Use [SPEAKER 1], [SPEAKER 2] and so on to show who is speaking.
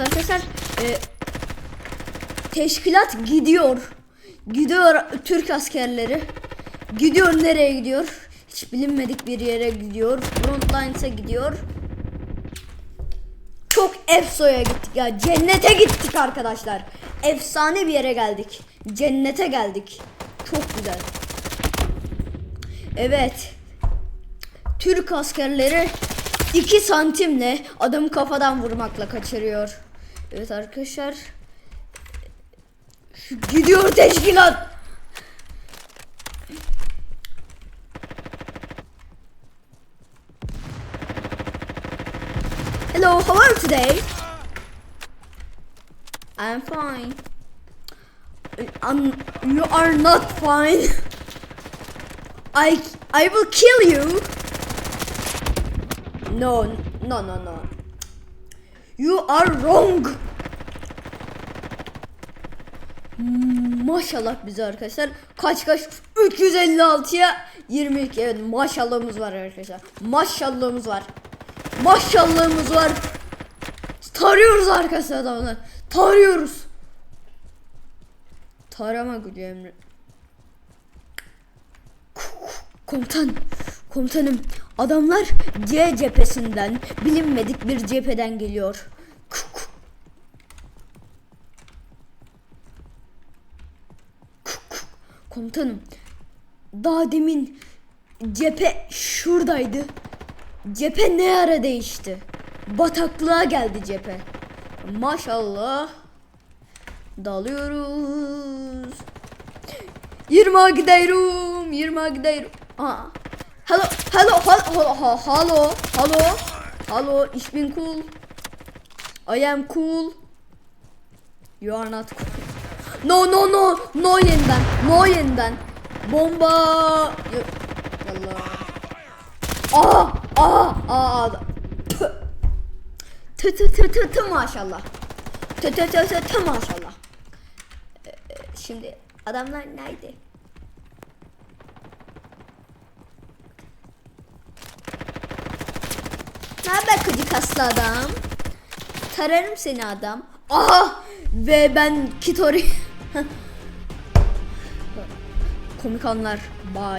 [SPEAKER 1] Arkadaşlar e, teşkilat gidiyor. Gidiyor Türk askerleri. Gidiyor nereye gidiyor? Hiç bilinmedik bir yere gidiyor. Frontlines'a gidiyor. Çok Efso'ya gittik ya. Cennete gittik arkadaşlar. Efsane bir yere geldik. Cennete geldik. Çok güzel. Evet. Türk askerleri 2 santimle adamı kafadan vurmakla kaçırıyor. Evet arkadaşlar. Gidiyor teşkilat. Hello, how are you today? I'm fine. Um, you are not fine. I I will kill you. No, no, no, no. You are wrong. Maşallah bize arkadaşlar. Kaç kaç? 356'ya 22. Evet maşallahımız var arkadaşlar. Maşallahımız var. Maşallahımız var. Tarıyoruz arkadaşlar adamlar. Tarıyoruz. Tarama gücü Emre. Komutan, komutanım. Adamlar C cephesinden, bilinmedik bir cepheden geliyor. Komutanım, daha demin cephe şuradaydı. Cephe ne ara değişti? Bataklığa geldi cephe. Maşallah. Dalıyoruz. 20 gidiyorum. 20 gidiyorum. Aa. Hello, hello, hello, hello, hello, hello, hello, ich bin cool. I am cool. You are not cool. No, no, no, no yeniden, no yeniden. Bomba. Allah. Aa, aa, aa. Tü tü tü tü tü maşallah. Tü tü tü tü tü maşallah. Ee, Şimdi adamlar nerede? Ne haber kıcı kaslı adam? Tararım seni adam. Aha! Ve ben Kitori. Komik anlar. Bye.